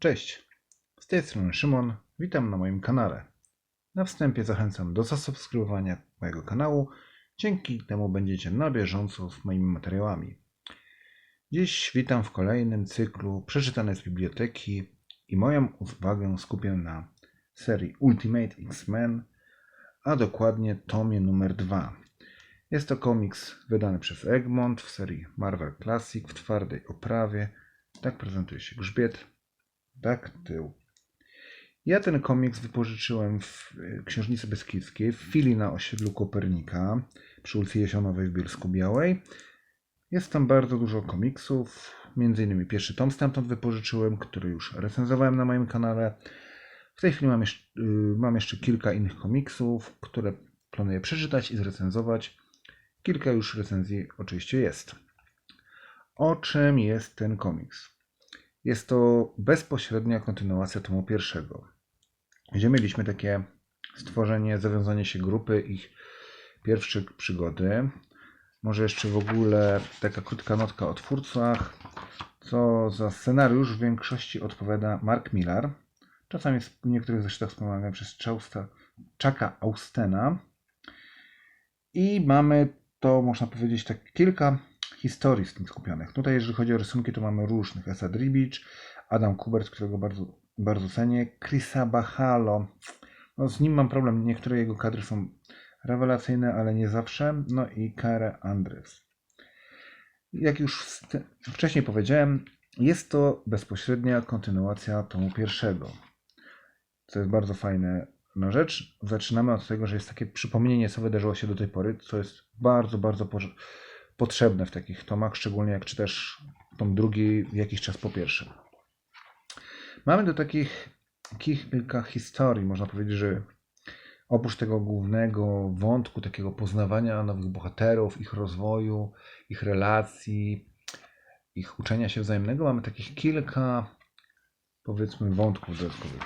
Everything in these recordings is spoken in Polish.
Cześć, z tej strony Szymon, witam na moim kanale. Na wstępie zachęcam do zasubskrybowania mojego kanału, dzięki temu będziecie na bieżąco z moimi materiałami. Dziś witam w kolejnym cyklu Przeczytane z biblioteki i moją uwagę skupię na serii Ultimate X-Men, a dokładnie tomie numer 2. Jest to komiks wydany przez Egmont w serii Marvel Classic w twardej oprawie. Tak prezentuje się grzbiet, tak tył. Ja ten komiks wypożyczyłem w y, Księżnicy Beskidzkiej, w chwili na osiedlu Kopernika przy ulicy Jesionowej w Bielsku Białej. Jest tam bardzo dużo komiksów, innymi pierwszy tom stamtąd wypożyczyłem, który już recenzowałem na moim kanale. W tej chwili mam jeszcze, y, mam jeszcze kilka innych komiksów, które planuję przeczytać i zrecenzować. Kilka już recenzji oczywiście jest. O czym jest ten komiks? Jest to bezpośrednia kontynuacja tomu pierwszego, gdzie mieliśmy takie stworzenie, zawiązanie się grupy, ich pierwsze przygody. Może jeszcze w ogóle taka krótka notka o twórcach, co za scenariusz w większości odpowiada Mark Millar. Czasami w niektórych zeszytach wspomagany przez Chausta, Chucka Austena. I mamy to, można powiedzieć, tak kilka historii z tym skupionych. Tutaj, jeżeli chodzi o rysunki, to mamy różnych. Esa Dribicz, Adam Kubert, którego bardzo, bardzo cenię, Chrisa Bachalo. No, z nim mam problem. Niektóre jego kadry są rewelacyjne, ale nie zawsze. No i Kare Andres. Jak już wcześniej powiedziałem, jest to bezpośrednia kontynuacja tomu pierwszego. Co jest bardzo fajne na rzecz. Zaczynamy od tego, że jest takie przypomnienie, co wydarzyło się do tej pory, co jest bardzo, bardzo potrzebne w takich tomach, szczególnie jak czytasz tom drugi jakiś czas po pierwszym. Mamy do takich kilka historii, można powiedzieć, że oprócz tego głównego wątku, takiego poznawania nowych bohaterów, ich rozwoju, ich relacji, ich uczenia się wzajemnego, mamy takich kilka, powiedzmy, wątków dodatkowych.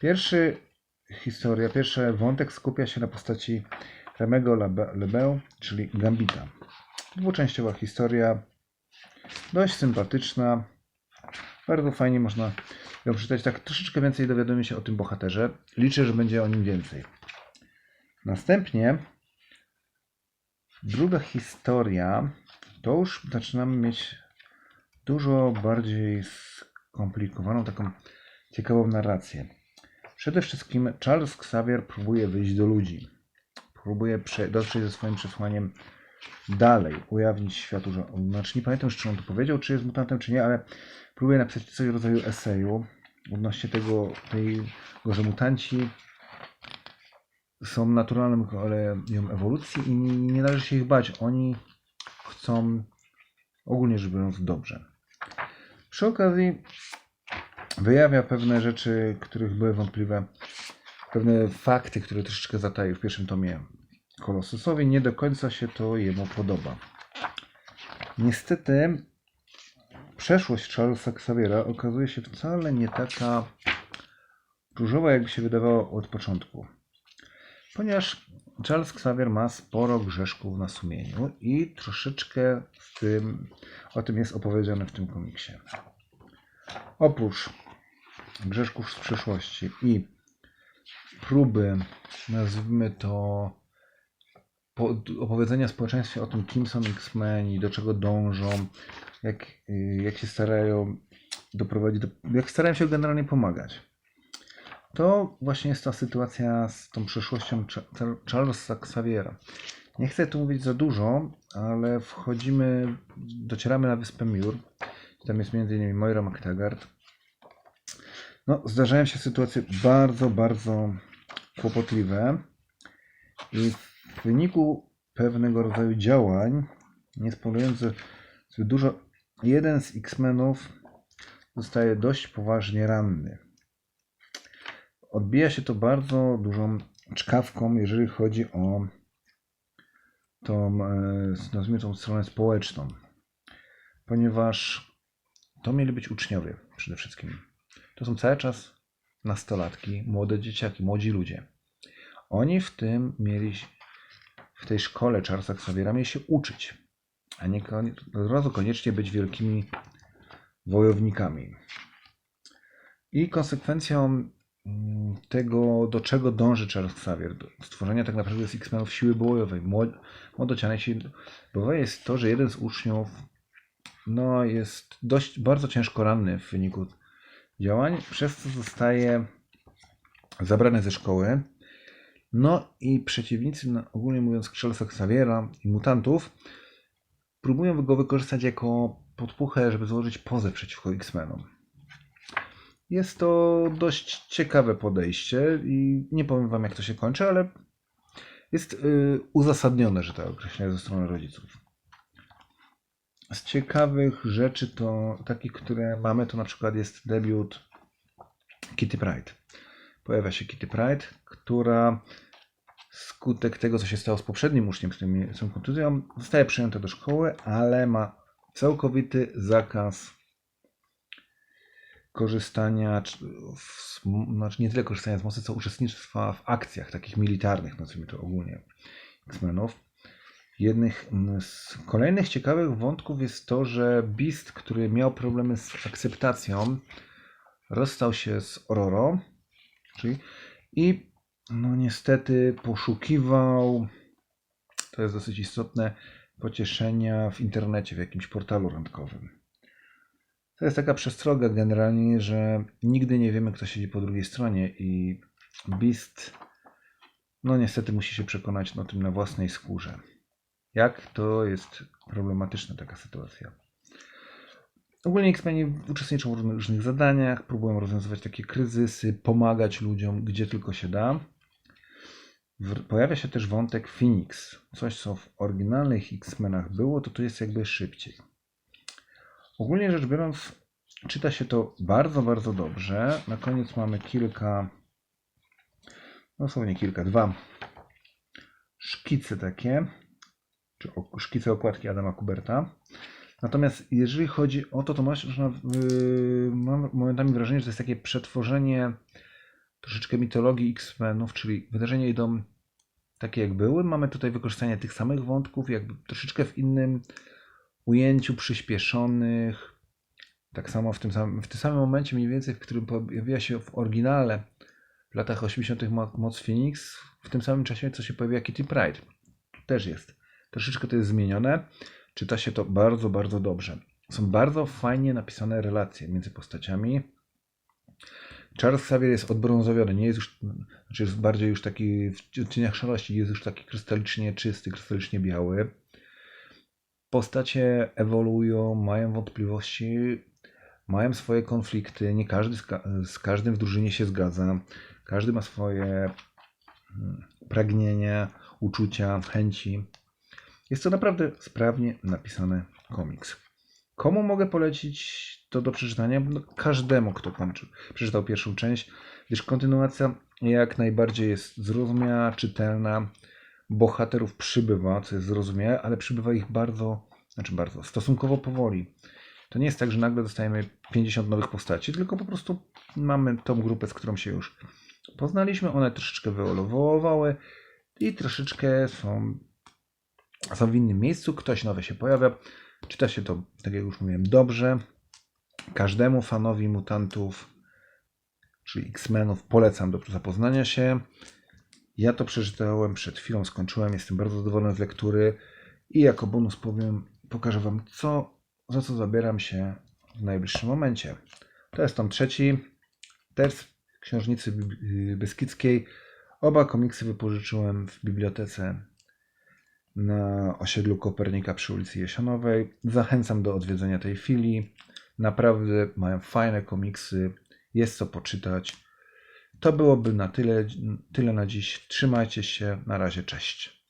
Pierwszy historia, pierwszy wątek skupia się na postaci Remego Lebe- Lebeu, czyli Gambita. Dwuczęściowa historia, dość sympatyczna. Bardzo fajnie można ją przeczytać. Tak troszeczkę więcej dowiadujemy się o tym bohaterze. Liczę, że będzie o nim więcej. Następnie druga historia to już zaczynamy mieć dużo bardziej skomplikowaną, taką ciekawą narrację. Przede wszystkim Charles Xavier próbuje wyjść do ludzi. Próbuje dotrzeć ze swoim przesłaniem dalej, ujawnić światu, że znaczy nie pamiętam czy on to powiedział, czy jest mutantem, czy nie, ale próbuje napisać coś w rodzaju eseju odnośnie tego, tego że mutanci są naturalnym koleją ewolucji i nie, nie należy się ich bać. Oni chcą ogólnie rzecz biorąc dobrze. Przy okazji wyjawia pewne rzeczy, których były wątpliwe, pewne fakty, które troszeczkę zataił w pierwszym tomie Kolosusowi. Nie do końca się to jemu podoba. Niestety przeszłość Charlesa Xaviera okazuje się wcale nie taka różowa, jakby się wydawało od początku. Ponieważ Charles Xavier ma sporo grzeszków na sumieniu i troszeczkę z tym, o tym jest opowiedziane w tym komiksie. Oprócz grzeszków z przeszłości i próby, nazwijmy to, opowiedzenia społeczeństwie o tym, kim są X-Men i do czego dążą, jak, y, jak się starają doprowadzić do, jak starają się generalnie pomagać. To właśnie jest ta sytuacja z tą przeszłością Cha- Charlesa Xaviera. Nie chcę tu mówić za dużo, ale wchodzimy, docieramy na wyspę Miur. Tam jest m.in. Moira McTaggart. No, zdarzają się sytuacje bardzo, bardzo kłopotliwe i wyniku pewnego rodzaju działań, nie spowodujących zbyt dużo, jeden z X-Menów zostaje dość poważnie ranny. Odbija się to bardzo dużą czkawką, jeżeli chodzi o tą, e, nazwijmy tą stronę społeczną, ponieważ to mieli być uczniowie przede wszystkim. To są cały czas nastolatki, młode dzieciaki, młodzi ludzie. Oni w tym mieli, w tej szkole Charlesa Xaviera mieli się uczyć, a nie od razu koniecznie być wielkimi wojownikami. I konsekwencją mm, tego, do czego dąży Charles Xavier, do stworzenia tak naprawdę z X-Menów siły bojowej, młod- młodocianej siły bojowej jest to, że jeden z uczniów no, jest dość bardzo ciężko ranny w wyniku działań, przez co zostaje zabrany ze szkoły. No i przeciwnicy, no, ogólnie mówiąc, Charlesa Xaviera i mutantów próbują go wykorzystać jako podpuchę, żeby złożyć pozę przeciwko X-Menom. Jest to dość ciekawe podejście i nie powiem wam jak to się kończy, ale jest y, uzasadnione, że tak określenie ze strony rodziców. Z ciekawych rzeczy to takich, które mamy, to na przykład jest debiut Kitty Pride. Pojawia się Kitty Pride, która skutek tego, co się stało z poprzednim uczniem, z którym są kontuzją, zostaje przyjęta do szkoły, ale ma całkowity zakaz korzystania, w, znaczy nie tyle korzystania z mocy, co uczestnictwa w akcjach takich militarnych, nazwijmy to ogólnie, X-Menów. Jednych z kolejnych ciekawych wątków jest to, że Beast, który miał problemy z akceptacją, rozstał się z Ororo, i no niestety poszukiwał, to jest dosyć istotne, pocieszenia w internecie, w jakimś portalu randkowym. To jest taka przestroga generalnie, że nigdy nie wiemy, kto siedzi po drugiej stronie i Beast, no niestety musi się przekonać o tym na własnej skórze. Jak to jest problematyczna taka sytuacja. Ogólnie X-Meni uczestniczą w różnych, różnych zadaniach, próbują rozwiązywać takie kryzysy, pomagać ludziom, gdzie tylko się da. Pojawia się też wątek Phoenix. Coś, co w oryginalnych X-Menach było, to tu jest jakby szybciej. Ogólnie rzecz biorąc, czyta się to bardzo, bardzo dobrze. Na koniec mamy kilka, dosłownie kilka, dwa szkice takie, czy szkice okładki Adama Kuberta. Natomiast jeżeli chodzi o to, to masz, mam momentami wrażenie, że to jest takie przetworzenie troszeczkę mitologii X-Menów, czyli wydarzenia idą takie jak były. Mamy tutaj wykorzystanie tych samych wątków, jakby troszeczkę w innym ujęciu, przyspieszonych. Tak samo w tym samym, w tym samym momencie mniej więcej, w którym pojawia się w oryginale w latach 80. mo- moc Phoenix, w tym samym czasie, co się pojawia Kitty Pride. Też jest. Troszeczkę to jest zmienione. Czyta się to bardzo, bardzo dobrze. Są bardzo fajnie napisane relacje między postaciami. Charles Xavier jest odbrązowiony, nie jest już, znaczy jest bardziej już taki w cieniach szarości, jest już taki krystalicznie czysty, krystalicznie biały. Postacie ewoluują, mają wątpliwości, mają swoje konflikty. Nie każdy z, ka- z każdym w drużynie się zgadza. Każdy ma swoje mm, pragnienia, uczucia, chęci. Jest to naprawdę sprawnie napisany komiks. Komu mogę polecić to do przeczytania? No, każdemu, kto kończył. Przeczytał pierwszą część, gdyż kontynuacja jak najbardziej jest zrozumiała, czytelna. Bohaterów przybywa, co jest zrozumiałe, ale przybywa ich bardzo, znaczy bardzo, stosunkowo powoli. To nie jest tak, że nagle dostajemy 50 nowych postaci, tylko po prostu mamy tą grupę, z którą się już poznaliśmy. One troszeczkę wyewoluowały i troszeczkę są są w innym miejscu, ktoś nowy się pojawia. Czyta się to, tak jak już mówiłem, dobrze. Każdemu fanowi mutantów, czyli X-Menów, polecam do zapoznania się. Ja to przeczytałem przed chwilą, skończyłem, jestem bardzo zadowolony z lektury i jako bonus powiem, pokażę Wam, co, za co zabieram się w najbliższym momencie. To jest tom trzeci, też z książnicy Beskidzkiej. Oba komiksy wypożyczyłem w bibliotece na osiedlu Kopernika przy ulicy Jesionowej. Zachęcam do odwiedzenia tej filii. Naprawdę mają fajne komiksy, jest co poczytać. To byłoby na tyle, tyle na dziś. Trzymajcie się, na razie, cześć.